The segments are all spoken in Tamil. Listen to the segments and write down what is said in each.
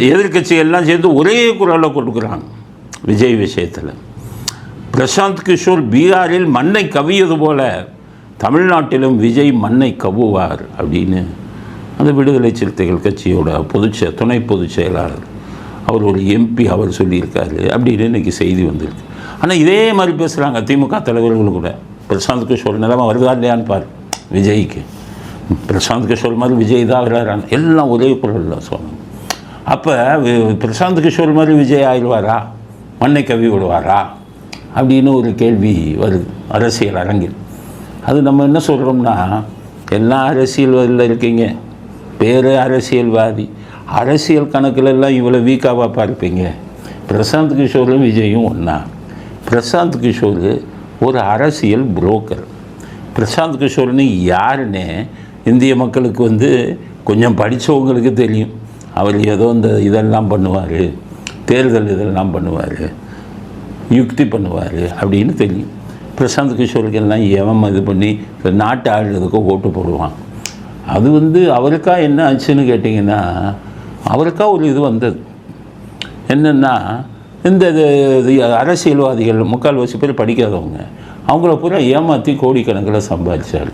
எதிர்கட்சி எல்லாம் சேர்ந்து ஒரே குரலை கொடுக்குறாங்க. விஜய் விஷயத்தில். பிரசாந்த் கிஷோர் பீகாரில் மண்ணை கவியது போல தமிழ்நாட்டிலும் விஜய் மண்ணை கவுவார் அப்படின்னு அந்த விடுதலை சிறுத்தைகள் கட்சியோட பொதுச்ச துணை பொதுச் செயலாளர் அவர் ஒரு எம்பி அவர் சொல்லியிருக்காரு. அப்படின்னு இன்றைக்கி செய்தி வந்திருக்கு. ஆனால் இதே மாதிரி பேசுகிறாங்க திமுக தலைவர்கள் கூட. பிரசாந்த் கிஷோர் நிலமை வருதா இல்லையான்னு பாரு. விஜய்க்கு. பிரசாந்த் கிஷோர் மாதிரி விஜய் தான் வர்றாங்க எல்லாம் ஒரே குரலில் சொன்னாங்க. அப்போ பிரசாந்த் கிஷோர் மாதிரி விஜய் ஆயிடுவாரா? மண்ணை கவி விடுவாரா? அப்படின்னு ஒரு கேள்வி வருது அரசியல் அரங்கில். அது நம்ம என்ன சொல்கிறோம்னா எல்லா அரசியல்வாதியில் இருக்கீங்க? பேர் அரசியல்வாதி. அரசியல் கணக்கில் எல்லாம் இவ்வளோ வீக்காவாக பார்ப்பீங்க பிரசாந்த் கிஷோரும் விஜயும் ஒன்றா பிரசாந்த் கிஷோர் ஒரு அரசியல் புரோக்கர் பிரசாந்த் கிஷோர்னு யாருன்னு இந்திய மக்களுக்கு வந்து கொஞ்சம் படித்தவங்களுக்கு தெரியும். அவர் ஏதோ இந்த இதெல்லாம் பண்ணுவார் தேர்தல் இதெல்லாம் பண்ணுவார் யுக்தி பண்ணுவார் அப்படின்னு தெரியும். பிரசாந்த் கிஷோருக்கு எல்லாம் இது பண்ணி இந்த நாட்டை ஆளுறதுக்கோ ஓட்டு போடுவான். அது வந்து அவருக்கா என்ன ஆச்சுன்னு கேட்டிங்கன்னா அவருக்கா ஒரு இது வந்தது. என்னென்னா இந்த இது- இது அரசியல்வாதிகள் முக்கால்வாசி பேர் படிக்காதவங்க அவங்கள பூரா ஏமாற்றி கோடிக்கணக்கில் சம்பாதிச்சார்.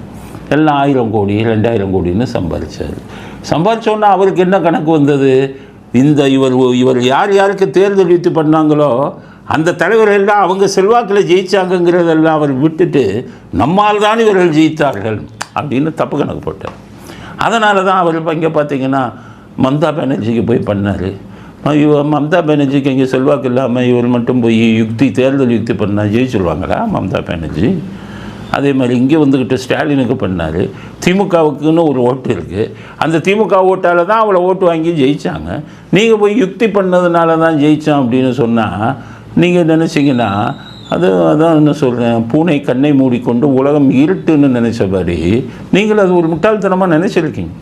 எல்லாம் ஆயிரம் கோடி ரெண்டாயிரம் கோடின்னு சம்பாதிச்சார். சம்பாதிச்சோன்னா அவருக்கு என்ன கணக்கு வந்தது? இந்த இவர் இவர் யார் யாருக்கு தேர்தல் யுத்தி பண்ணாங்களோ அந்த தலைவர் எல்லாம் அவங்க செல்வாக்கில் ஜெயிச்சாங்கங்கிறதெல்லாம் அவர் விட்டுட்டு நம்மால் தான் இவர்கள் ஜெயித்தார்கள் அப்படின்னு தப்பு கணக்கு போட்டார். அதனால தான் அவர் இப்போ இங்கே பார்த்தீங்கன்னா மம்தா பானர்ஜிக்கு போய் பண்ணார். இவர் மம்தா பானர்ஜிக்கு இங்கே செல்வாக்கு இல்லாமல் இவர் மட்டும் போய் யுக்தி தேர்தல் யுக்தி பண்ணால் ஜெயிச்சுருவாங்களா மம்தா பானர்ஜி? அதே மாதிரி இங்கே வந்துக்கிட்டு ஸ்டாலினுக்கு பண்ணார்? திமுகவுக்குன்னு ஒரு ஓட்டு இருக்குது அந்த திமுக ஓட்டால் தான் அவளை ஓட்டு வாங்கி ஜெயித்தாங்க நீங்கள் போய் யுக்தி பண்ணதுனால தான் ஜெயித்தான் அப்படின்னு சொன்னால் நீங்கள் நினச்சிங்கன்னா அது அதான் என்ன சொல்கிறேன் பூனை கண்ணை மூடிக்கொண்டு உலகம் இருட்டுன்னு நினச்சபடி நீங்கள் அது ஒரு முட்டாள்தனமாக நினச்சிருக்கீங்க.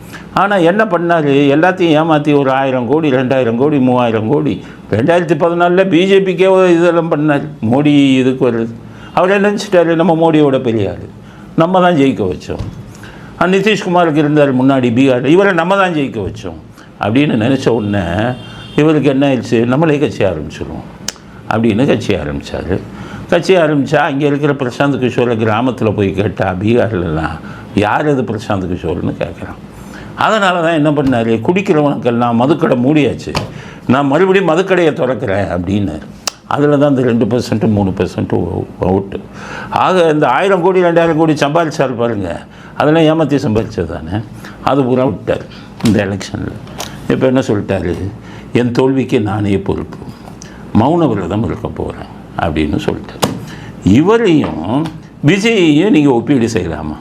ஆனால் என்ன பண்ணார்? எல்லாத்தையும் ஏமாற்றி ஒரு ஆயிரம் கோடி ரெண்டாயிரம் கோடி மூவாயிரம் கோடி ரெண்டாயிரத்தி பதினாலில் பிஜேபிக்கே இதெல்லாம் பண்ணார். மோடி இதுக்கு வருது அவர் என்ன நினச்சிட்டாரு? நம்ம மோடியோட பெரிய ஆள் நம்ம தான் ஜெயிக்க வச்சோம். நிதிஷ்குமாருக்கு இருந்தார் முன்னாடி பீகார் இவரை நம்ம தான் ஜெயிக்க வச்சோம். அப்படின்னு நினச்ச உடனே இவருக்கு என்ன ஆயிடுச்சு? நம்மளே கட்சி ஆரம்பிச்சிடுவோம் அப்படின்னு கட்சி ஆரம்பித்தார் கட்சி ஆரம்பித்தா அங்கே இருக்கிற பிரசாந்த் கிஷோரை கிராமத்தில் போய் கேட்டால் பீகார்லலாம் யார் அது பிரசாந்த் கிஷோர்னு கேட்குறான் அதனால தான் என்ன பண்ணார்? குடிக்கிறவனுக்கெல்லாம் மதுக்கடை மூடியாச்சு. நான் மறுபடியும் மதுக்கடையை திறக்கிறேன் அப்படின்னாரு. அதில் தான் இந்த ரெண்டு பர்சன்ட்டு மூணு பர்சன்ட்டு அவுட்டு ஆக இந்த ஆயிரம் கோடி ரெண்டாயிரம் கோடி சம்பாதிச்சார் பாருங்கள் அதெல்லாம் ஏமாற்றி சம்பாதிச்சது தானே? அது பூரா விட்டார் இந்த எலெக்ஷனில். இப்போ என்ன சொல்லிட்டாரு? என் தோல்விக்கு நானே பொறுப்பு. மௌன விரதம் இருக்க போகிறேன் அப்படின்னு சொல்லிட்டார். இவரையும் விஜயையும் நீங்கள் ஒப்பீடு செய்யலாமா?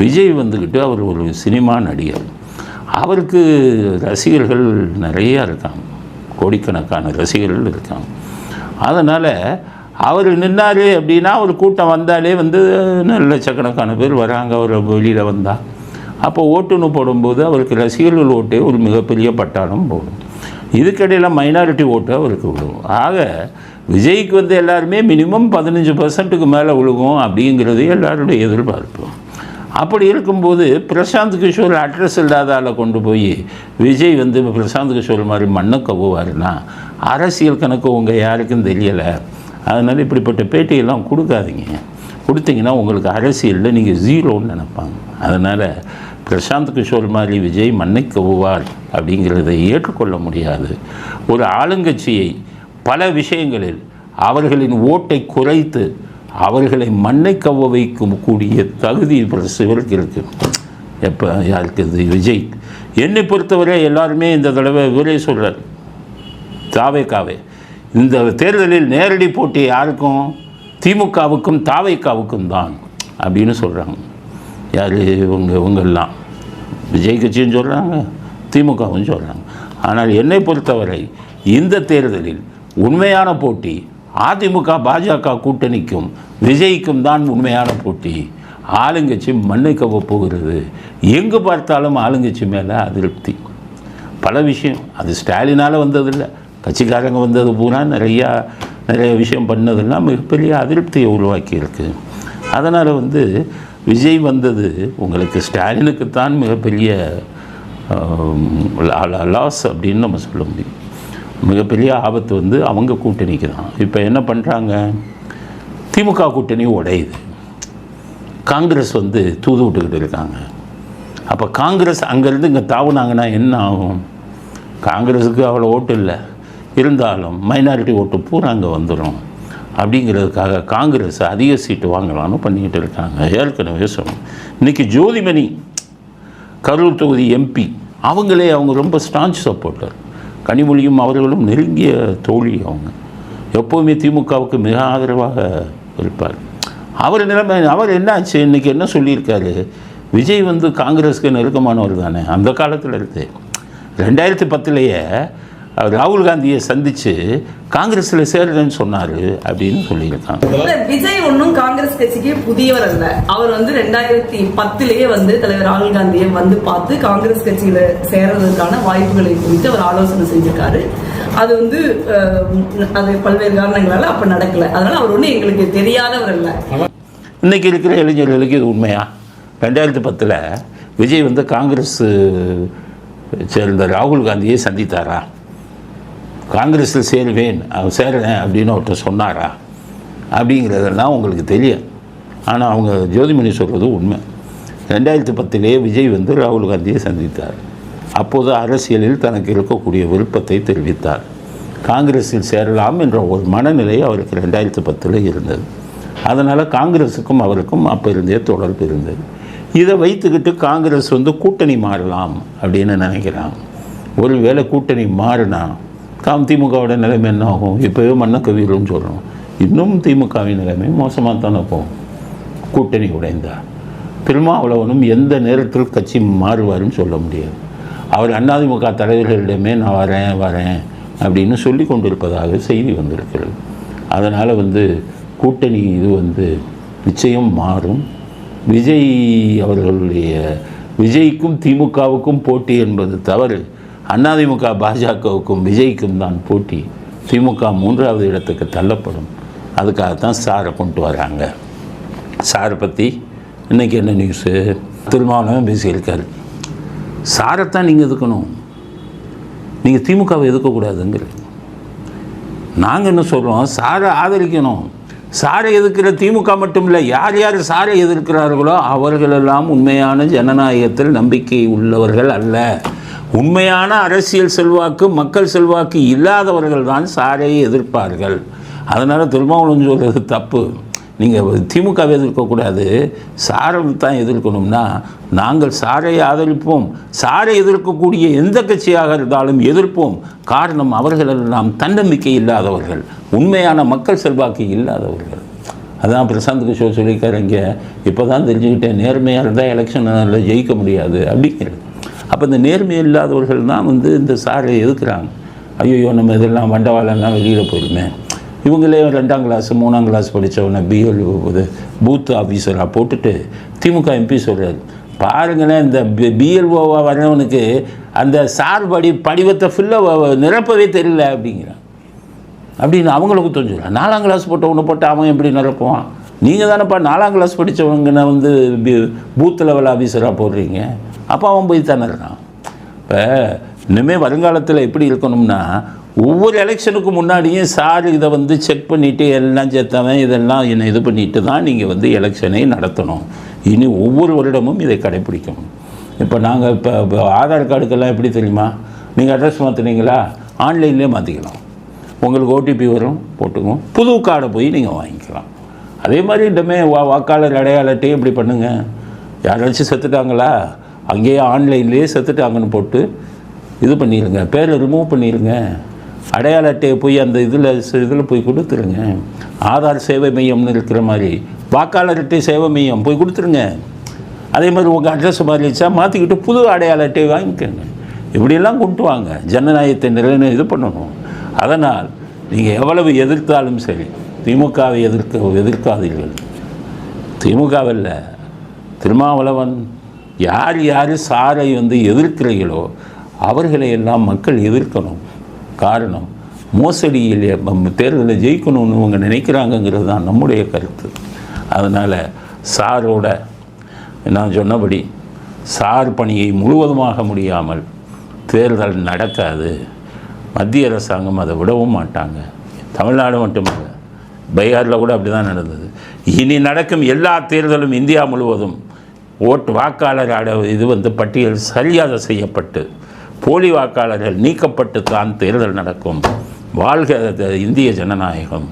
விஜய் வந்துக்கிட்டு அவர் ஒரு சினிமா நடிகர். அவருக்கு ரசிகர்கள் நிறையா இருக்காங்க. கோடிக்கணக்கான ரசிகர்கள் இருக்காங்க. அதனால் அவர் நின்னார் அப்படின்னா ஒரு கூட்டம் வந்தாலே வந்து லட்சக்கணக்கான பேர் வராங்க அவர் வெளியில் வந்தால் அப்போ ஓட்டுன்னு போடும்போது அவருக்கு ரசிகர்கள் ஓட்டே ஒரு மிகப்பெரிய பட்டாளம் போடும். இதுக்கிடையில் மைனாரிட்டி ஓட்டு அவருக்கு விழுகும் ஆக விஜய்க்கு வந்து எல்லாருமே மினிமம் பதினஞ்சு பர்சன்ட்டுக்கு மேலே விழுகும் அப்படிங்கிறது எல்லாருடைய எதிர்பார்ப்பு. அப்படி இருக்கும்போது பிரசாந்த் கிஷோர் அட்ரஸ் இல்லாத ஆளை கொண்டு போய் விஜய் வந்து பிரசாந்த் கிஷோர் மாதிரி மண்ணை கவ்வுவாருன்னா அரசியல் கணக்கு உங்கள் யாருக்கும் தெரியலை. அதனால் இப்படிப்பட்ட பேட்டியெல்லாம் கொடுக்காதீங்க. கொடுத்தீங்கன்னா உங்களுக்கு அரசியலில் நீங்கள் ஜீரோன்னு நினைப்பாங்க. அதனால் பிரசாந்த் கிஷோர் மாதிரி விஜய் மண்ணை கவுவார் அப்படிங்கிறத ஏற்றுக்கொள்ள முடியாது. ஒரு ஆளுங்கட்சியை பல விஷயங்களில் அவர்களின் ஓட்டை குறைத்து அவர்களை மண்ணை கவ்வ வைக்கும் கூடிய தகுதி சிவருக்கு இருக்குது எப்போ யாருக்கு இது விஜய். என்னை பொறுத்தவரை எல்லாருமே இந்த தடவை இவரே சொல்கிறார் தாவே காவே இந்த தேர்தலில் நேரடி போட்டி யாருக்கும்? திமுகவுக்கும் தாவைக்காவுக்கும் தான் அப்படின்னு சொல்கிறாங்க யார்? இவங்க இவங்கெல்லாம். விஜய் கட்சியும் சொல்கிறாங்க திமுகவும் சொல்கிறாங்க ஆனால் என்னை பொறுத்தவரை இந்த தேர்தலில் உண்மையான போட்டி அதிமுக பாஜக கூட்டணிக்கும் விஜய்க்கும் தான் உண்மையான போட்டி. ஆளுங்கட்சி மண்ணை கவ போகிறது. எங்கு பார்த்தாலும் ஆளுங்கட்சி மேலே அதிருப்தி. பல விஷயம். அது ஸ்டாலினால் வந்ததில்லை. கட்சிக்காரங்க வந்தது பூரா நிறையா நிறைய விஷயம் பண்ணதெல்லாம் மிகப்பெரிய அதிருப்தியை உருவாக்கியிருக்கு. அதனால் வந்து விஜய் வந்தது உங்களுக்கு ஸ்டாலினுக்குத்தான் மிகப்பெரிய லாஸ் அப்படின்னு நம்ம சொல்ல முடியும். மிகப்பெரிய ஆபத்து வந்து அவங்க கூட்டணிக்கு தான் இப்போ என்ன பண்ணுறாங்க திமுக கூட்டணி உடையுது. காங்கிரஸ் வந்து தூது விட்டுக்கிட்டு இருக்காங்க. அப்போ காங்கிரஸ் அங்கேருந்து இங்கே தாவுனாங்கன்னா என்ன ஆகும்? காங்கிரஸுக்கு அவ்வளோ ஓட்டு இல்லை. இருந்தாலும் மைனாரிட்டி ஓட்டு பூரா அங்கே வந்துடும் அப்படிங்கிறதுக்காக காங்கிரஸ் அதிக சீட்டு வாங்கலாம்னு பண்ணிக்கிட்டு இருக்காங்க. ஏற்கனவே சொன்னோம் இன்றைக்கி ஜோதிமணி கரூர் தொகுதி எம்பி அவங்களே அவங்க ரொம்ப ஸ்டான்ச் சப்போர்ட்டர் கனிமொழியும் அவர்களும் நெருங்கிய தோழி அவங்க. எப்போவுமே திமுகவுக்கு மிக ஆதரவாக இருப்பார். அவர் நிலைமை அவர் என்னாச்சு? இன்றைக்கி என்ன சொல்லியிருக்காரு? விஜய் வந்து காங்கிரஸுக்கு நெருக்கமானவர் தானே? அந்த காலத்தில் இருந்து. ரெண்டாயிரத்தி பத்துலேயே ராகுல் காந்தியை சந்தித்து காங்கிரஸில் சேருறேன்னு சொன்னார் அப்படின்னு சொல்லியிருக்காங்க. இல்ல, விஜய் ஒன்றும் காங்கிரஸ் கட்சிக்கு புதியவர் அல்ல. அவர் வந்து ரெண்டாயிரத்தி பத்திலேயே வந்து தலைவர் ராகுல் காந்தியை வந்து பார்த்து காங்கிரஸ் கட்சியில சேர்றதுக்கான வாய்ப்புகளை குறித்து அவர் ஆலோசனை செஞ்சிருக்காரு. அது வந்து அது பல்வேறு காரணங்களால அப்ப நடக்கல. அதனால அவர் ஒன்றும் எங்களுக்கு தெரியாதவர் அல்ல. இன்றைக்கி இருக்கிற இளைஞர்களுக்கு இது உண்மையா? ரெண்டாயிரத்தி பத்தில் விஜய் வந்து காங்கிரஸ் சேர்ந்த ராகுல் காந்தியை சந்தித்தாரா? காங்கிரஸில் சேருவேன் அவன் சேருவேன் அப்படின்னு ஒருத்தர் சொன்னாரா? அப்படிங்கிறதெல்லாம் உங்களுக்கு தெரியும். ஆனால் அவங்க ஜோதிமணி சொல்கிறது உண்மை. ரெண்டாயிரத்தி பத்திலே விஜய் வந்து ராகுல் காந்தியை சந்தித்தார். அப்போது அரசியலில் தனக்கு இருக்கக்கூடிய விருப்பத்தை தெரிவித்தார். காங்கிரஸில் சேரலாம் என்ற ஒரு மனநிலை அவருக்கு ரெண்டாயிரத்தி பத்தில் இருந்தது. அதனால் காங்கிரஸுக்கும் அவருக்கும் அப்போ இருந்தே தொடர்பு இருந்தது. இதை வைத்துக்கிட்டு காங்கிரஸ் வந்து கூட்டணி மாறலாம் அப்படின்னு நினைக்கிறாங்க. ஒருவேளை கூட்டணி மாறினா காம் திமுகவோட நிலைமை என்ன ஆகும்? இப்போயோ மன்ன கவிகளும் சொல்கிறோம் இன்னும் திமுகவின் நிலைமை மோசமாக தானே போகும். கூட்டணி உடைந்தா. திருமாவளவனும் எந்த நேரத்தில் கட்சி மாறுவார்னு சொல்ல முடியாது. அவர் அதிமுக தலைவர்களிடமே நான் வரேன் வரேன் அப்படின்னு சொல்லி கொண்டிருப்பதாக செய்தி வந்திருக்கிறது. அதனால் வந்து கூட்டணி இது வந்து நிச்சயம் மாறும். விஜய் அவர்களுடைய விஜய்க்கும் திமுகவுக்கும் போட்டி என்பது தவறு. அதிமுக பாஜகவுக்கும் விஜய்க்கும் தான் போட்டி. திமுக மூன்றாவது இடத்துக்கு தள்ளப்படும். அதுக்காகத்தான் சாரை கொண்டு வராங்க. சாரை பற்றி இன்றைக்கி என்ன நியூஸு திருமாவளவன் பேசியிருக்காரு. சாரைத்தான் நீங்கள் எதுக்கணும்? நீங்கள் திமுகவை எதுக்கக்கூடாதுங்கிற நாங்கள் என்ன சொல்கிறோம் சாரை ஆதரிக்கணும். சாரை எதிர்க்கிற திமுக மட்டும் இல்லை யார் யார் சாரை எதிர்க்கிறார்களோ அவர்களெல்லாம் உண்மையான ஜனநாயகத்தில் நம்பிக்கை உள்ளவர்கள் அல்ல. உண்மையான அரசியல் செல்வாக்கு மக்கள் செல்வாக்கு இல்லாதவர்கள் தான் சாரையை எதிர்ப்பார்கள். அதனால் திருமாவளவன் சொல்கிறது தப்பு. நீங்கள் திமுகவை எதிர்க்கக்கூடாது சாரை தான் எதிர்க்கணும்னா நாங்கள் சாரை ஆதரிப்போம். சாரை எதிர்க்கக்கூடிய எந்த கட்சியாக இருந்தாலும் எதிர்ப்போம். காரணம் அவர்களெல்லாம் தன்னம்பிக்கை இல்லாதவர்கள். உண்மையான மக்கள் செல்வாக்கு இல்லாதவர்கள். அதான் பிரசாந்த் கிஷோர் சொல்லியிருக்காரு இங்கே. இப்போ தான் தெரிஞ்சுக்கிட்டேன் நேர்மையாக இருந்தால் எலெக்ஷனில் ஜெயிக்க முடியாது. அப்படிங்கிறது. அப்போ இந்த நேர்மை இல்லாதவர்கள் தான் வந்து இந்த சாரை எதுக்குறாங்க? ஐயோ நம்ம இதெல்லாம் வண்டவாளெல்லாம் வெளியில் போயிருமே இவங்களே ரெண்டாம் கிளாஸ் மூணாம் கிளாஸ் படித்தவனை பிஎல் இது பூத் ஆஃபீஸராக போட்டுட்டு திமுக எம்பி சொல்கிறார் பாருங்களேன் இந்த பிஎல்ஓவாக வரவனுக்கு அந்த சார் படி படிவத்தை ஃபுல்லாக நிரப்பவே தெரியல அப்படிங்கிறான். அப்படின்னு அவங்கள குத்தம் சொல்கிறான் நாலாம் கிளாஸ் போட்டவனை போட்டு அவன் எப்படி நிரப்புவான்? நீங்கள் தானேப்பா நாலாம் கிளாஸ் படித்தவங்கனை வந்து பூத் லெவல் ஆஃபீஸராக போடுறீங்க. அப்போ அவன் போய் திணறான். இப்போ இனிமேல் வருங்காலத்தில் எப்படி இருக்கணும்னா ஒவ்வொரு எலெக்ஷனுக்கு முன்னாடியும் சார் இதை வந்து செக் பண்ணிவிட்டு எல்லாம் சேர்த்தவன் இதெல்லாம் என்னை இது பண்ணிட்டு தான் நீங்கள் வந்து எலெக்ஷனை நடத்தணும். இனி ஒவ்வொரு வருடமும் இதை கடைப்பிடிக்கணும். இப்போ நாங்கள் இப்போ இப்போ ஆதார் கார்டுக்கெல்லாம் எப்படி தெரியுமா? நீங்கள் அட்ரஸ் மாற்றுனீங்களா ஆன்லைன்லேயே மாற்றிக்கலாம் உங்களுக்கு ஓடிபி வரும் போட்டுக்கும் புது கார்டை போய் நீங்கள் வாங்கிக்கலாம். அதே மாதிரி இனிமேல் வா வாக்காளர் அடையாளட்டையும் இப்படி பண்ணுங்கள் யாராச்சும் செத்துட்டாங்களா? அங்கேயே ஆன்லைன்லேயே செத்துட்டாங்கன்னு போட்டு இது பண்ணிடுங்க பேரை ரிமூவ் பண்ணிடுங்க அடையாள அட்டையை போய் அந்த இதில் இதில் போய் கொடுத்துருங்க. ஆதார் சேவை மையம்னு இருக்கிற மாதிரி வாக்காளர் அட்டை சேவை மையம் போய் கொடுத்துருங்க. அதே மாதிரி உங்கள் அட்ரஸ் மாறிடுச்சா மாற்றிக்கிட்டு புது அடையாள அட்டையை வாங்கிக்கோங்க. இப்படியெல்லாம் கொண்டு வாங்க. ஜனநாயகத்தை நிறைய இது பண்ணணும். அதனால் நீங்கள் எவ்வளவு எதிர்த்தாலும் சரி திமுகவை எதிர்க்க எதிர்க்காதீர்கள். திமுகவில் திருமாவளவன் யார் யார் சாரை வந்து எதிர்க்கிறீர்களோ அவர்களை எல்லாம் மக்கள் எதிர்க்கணும். காரணம் மோசடியில் தேர்தலை தேர்தலில் ஜெயிக்கணும்னு இவங்க நினைக்கிறாங்கங்கிறது தான் நம்முடைய கருத்து. அதனால் சாரோட நான் சொன்னபடி சார் பணியை முழுவதுமாக முடியாமல் தேர்தல் நடக்காது. மத்திய அரசாங்கம் அதை விடவும் மாட்டாங்க. தமிழ்நாடு மட்டுமல்ல பீகாரில் கூட அப்படி தான் நடந்தது. இனி நடக்கும் எல்லா தேர்தலும் இந்தியா முழுவதும் ஓட்டு வாக்காளர் இது வந்து பட்டியல் சரியாக செய்யப்பட்டு போலி வாக்காளர்கள் நீக்கப்பட்டு தான் தேர்தல் நடக்கும். வாழ்க இந்திய ஜனநாயகம்.